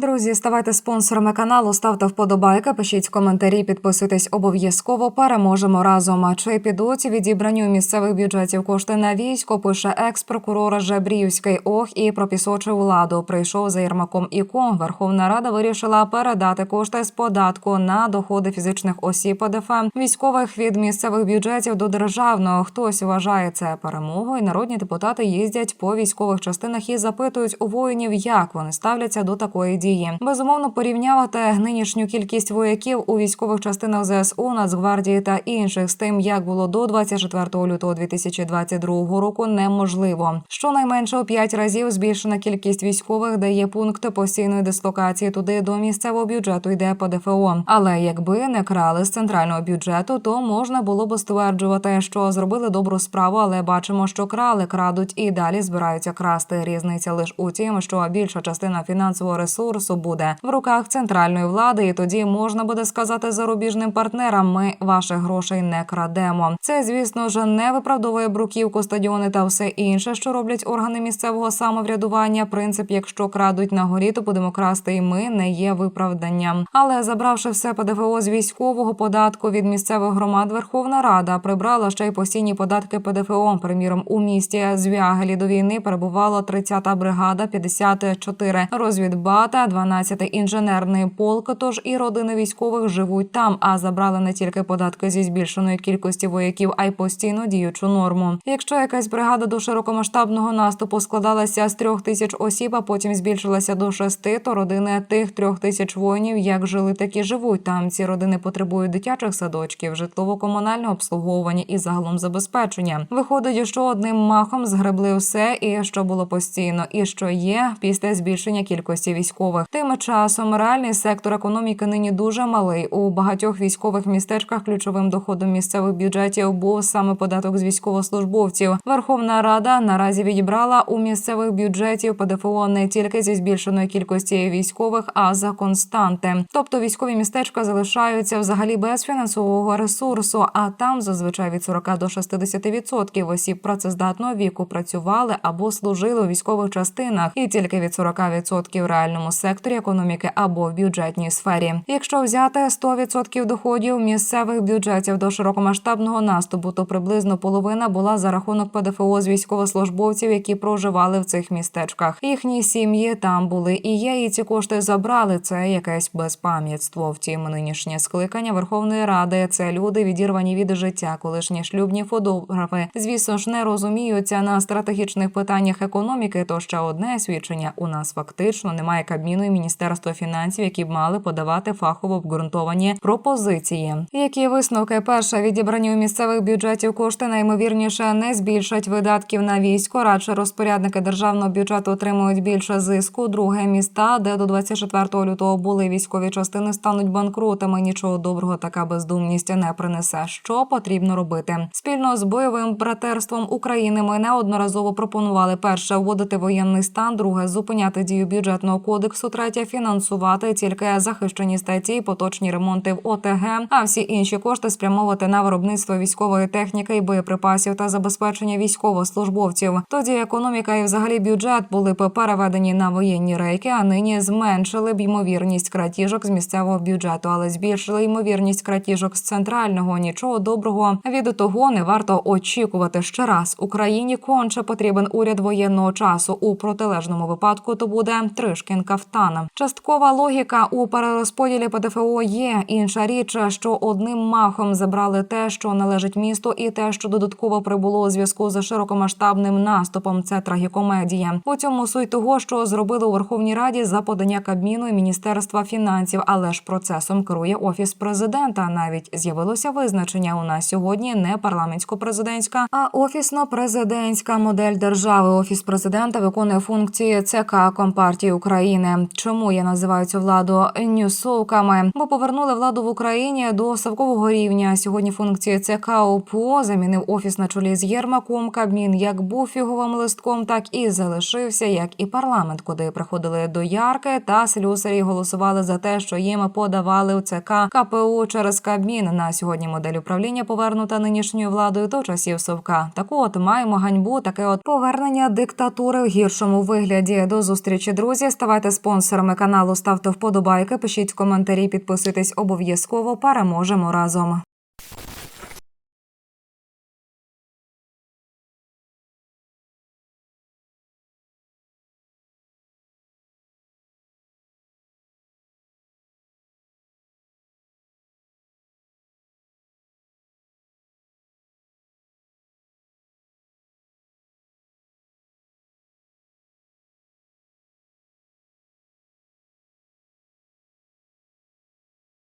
Друзі, ставайте спонсорами каналу, ставте вподобайки, пишіть коментарі, підписуйтесь обов'язково. Переможемо разом. А чи підуть відібрані у місцевих бюджетів кошти на військо? Пише екс-прокурор Жебріївський ох і пропісочив владу. Прийшов за Єрмаком іко. Верховна Рада вирішила передати кошти з податку на доходи фізичних осіб ПДФ військових від місцевих бюджетів до державного. Хтось вважає це перемогою. Народні депутати їздять по військових частинах і запитують у воїнів, як вони ставляться до такої дії. Безумовно, порівнювати нинішню кількість вояків у військових частинах ЗСУ, Нацгвардії та інших з тим, як було до 24 лютого 2022 року, неможливо. Щонайменше у 5 разів збільшена кількість військових, де є пункт постійної дислокації. Туди до місцевого бюджету йде ПДФО. Але якби не крали з центрального бюджету, то можна було б стверджувати, що зробили добру справу, але бачимо, що крали, крадуть і далі збираються красти. Різниця лише у тім, що більша частина фінансового ресурсу буде в руках центральної влади, і тоді можна буде сказати зарубіжним партнерам: ми ваших грошей не крадемо. Це, звісно ж, не виправдовує бруківку, стадіони та все інше, що роблять органи місцевого самоврядування. Принцип, якщо крадуть на горі, то будемо красти, і ми не є виправданням. Але забравши все ПДФО з військового податку від місцевих громад, Верховна Рада прибрала ще й постійні податки ПДФО. Приміром, у місті Звягелі до війни перебувало 30-та бригада, 54 розвідбата, 12-й інженерний полк. Тож і родини військових живуть там, а забрали не тільки податки зі збільшеної кількості вояків, а й постійно діючу норму. Якщо якась бригада до широкомасштабного наступу складалася з трьох тисяч осіб, а потім збільшилася до шести, то родини тих трьох тисяч воїнів як жили, так і живуть. Там ці родини потребують дитячих садочків, житлово-комунального обслуговування і загалом забезпечення. Виходить, що одним махом згребли все, і що було постійно, і що є після збільшення кількості військових. Тим часом реальний сектор економіки нині дуже малий. У багатьох військових містечках ключовим доходом місцевих бюджетів був саме податок з військовослужбовців. Верховна Рада наразі відібрала у місцевих бюджетів ПДФО не тільки зі збільшеної кількості військових, а за константи. Тобто військові містечка залишаються взагалі без фінансового ресурсу, а там зазвичай від 40 до 60% осіб працездатного віку працювали або служили у військових частинах, і тільки від 40% в реальному секторі економіки або в бюджетній сфері. Якщо взяти 100% доходів місцевих бюджетів до широкомасштабного наступу, то приблизно половина була за рахунок ПДФО з військовослужбовців, які проживали в цих містечках. Їхні сім'ї там були і є, і ці кошти забрали. Це якесь безпам'ятство. Втім, нинішнє скликання Верховної Ради це люди відірвані від життя, колишні шлюбні фотографи. Звісно ж, не розуміються на стратегічних питаннях економіки. То ще одне свідчення у нас фактично немає кабміну і міністерства фінансів, які б мали подавати фахово обґрунтовані пропозиції. Які висновки перше відібрані у місцевих бюджетів кошти наймовірніше не збільшать видатків на військо. Радше розпорядники державного бюджету отримують більше зиску. Друге міста, де до 24 лютого були військові частини, стануть банкрутами. Нічого доброго така бездумність не принесе. Що потрібно робити спільно з бойовим братерством України. Ми неодноразово пропонували перше вводити воєнний стан, друге зупиняти дію бюджетного кодексу, третє фінансувати тільки захищені статті, поточні ремонти в ОТГ, а всі інші кошти спрямовувати на виробництво військової техніки і боєприпасів та забезпечення військовослужбовців. Тоді економіка і взагалі бюджет були б переведені на воєнні рейки, а нині зменшили б ймовірність кратіжок з місцевого бюджету, але збільшили ймовірність кратіжок з центрального. Нічого доброго від того не варто очікувати ще раз. Україні конче потрібен уряд воєнного часу. У протилежному випадку то буде Тришкін кафтан. Часткова логіка у перерозподілі ПДФО є. Інша річ, що одним махом забрали те, що належить місту, і те, що додатково прибуло у зв'язку з широкомасштабним наступом. Це трагікомедія. У цьому суть того, що зробили у Верховній Раді за подання Кабміну і Міністерства фінансів, але ж процесом керує офіс президента. Навіть з'явилося визначення у нас сьогодні не парламентсько-президентська, а офісно-президентська модель держави. Офіс президента виконує функції ЦК Компартії України. Чому я називаю цю владу нюсовками? Бо повернули владу в Україні до совкового рівня. Сьогодні функції ЦК ОПО замінив офіс на чолі з Єрмаком. Кабмін як був фіговим листком, так і залишився, як і парламент, куди приходили до ярки та слюсарі голосували за те, що їм подавали у ЦК КПУ через Кабмін. На сьогодні модель управління повернута нинішньою владою до часів совка. Таку от маємо ганьбу, таке от повернення диктатури в гіршому вигляді. До зустрічі, друзі. Ставайте спонсорами спонсорами каналу. Ставте вподобайки, пишіть коментарі, підписуйтесь обов'язково. Переможемо разом.